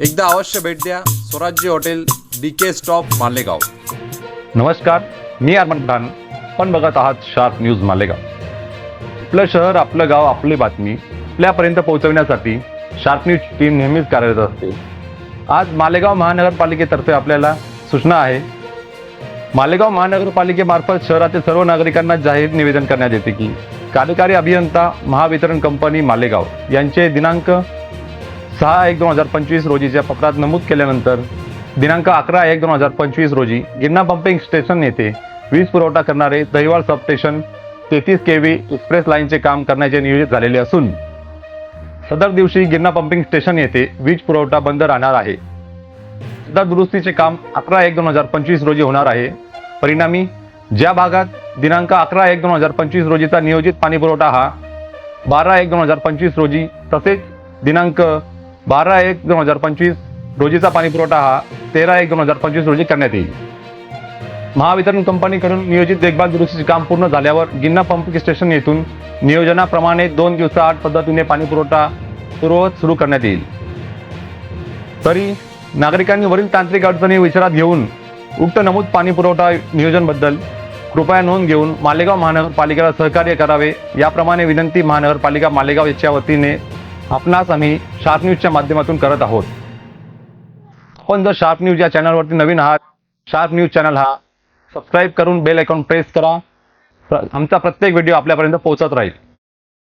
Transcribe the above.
एकदा अवश्य भेट द्या. Swarajya hotel D K stop Malegaon. नमस्कार मी अरमन खान. पण बघत आहात शार्प न्यूज मालेगाव. आपलं शहर आपलं गाव आपली बातमी आपल्यापर्यंत पोहोचवण्यासाठी शार्प न्यूज टीम नेहमीच कार्यरत असते. आज मालेगाव महानगरपालिकेतर्फे आपल्याला सूचना आहे. मालेगाव महानगरपालिकेमार्फत शहरातील सर्व नागरिकांना जाहीर निवेदन करण्यात येते की कार्यकारी अभियंता महावितरण कंपनी मालेगाव यांचे दिनांक सहा एक दोन हजार पंचवीस रोजीच्या पत्रात नमूद केल्यानंतर दिनांक अकरा एक दोन हजार पंचवीस रोजी गिरणा पंपिंग स्टेशन येथे वीज पुरवठा करणारे दहिवाळ सबस्टेशन तेहतीस के व्ही एक्सप्रेस लाईनचे काम करण्याचे नियोजित झालेले असून सदर दिवशी गिरणा पंपिंग स्टेशन येथे वीज पुरवठा बंद राहणार आहे. सदर दुरुस्तीचे काम अकरा एक दोन हजार पंचवीस रोजी होणार आहे. परिणामी ज्या भागात दिनांक अकरा एक दोन हजार पंचवीस रोजीचा नियोजित पाणीपुरवठा हा बारा एक दोन हजार पंचवीस रोजी तसेच दिनांक बारा एक दोन हजार पंचवीस रोजीचा पाणी पुरवठा हा तेरा एक दोन हजार पंचवीस रोजी करण्यात येईल. महावितरण कंपनीकडून नियोजित देखभाल दुरुस्तीचे काम पूर्ण झाल्यावर गिन्ना पंप स्टेशन येथून नियोजनाप्रमाणे दोन दिवसाआड पद्धतीने पाणी पुरवठा पूर्ववत सुरू करण्यात येईल. तरी नागरिकांनी वरील तांत्रिक अडचणी विचारात घेऊन उक्त नमूद पाणी पुरवठा नियोजनबद्दल कृपया नोंद घेऊन मालेगाव महानगरपालिकेला सहकार्य करावे याप्रमाणे विनंती महानगरपालिका मालेगाव याच्या वतीने आपणास आम्ही शार्प न्यूजच्या माध्यमातून करत आहोत. आपण जर शार्प न्यूज या चॅनलवरती नवीन आहात शार्प न्यूज चॅनल हा सबस्क्राईब करून बेल आयकॉन प्रेस करा. आमचा प्रत्येक व्हिडिओ आपल्यापर्यंत पोहोचत राहील.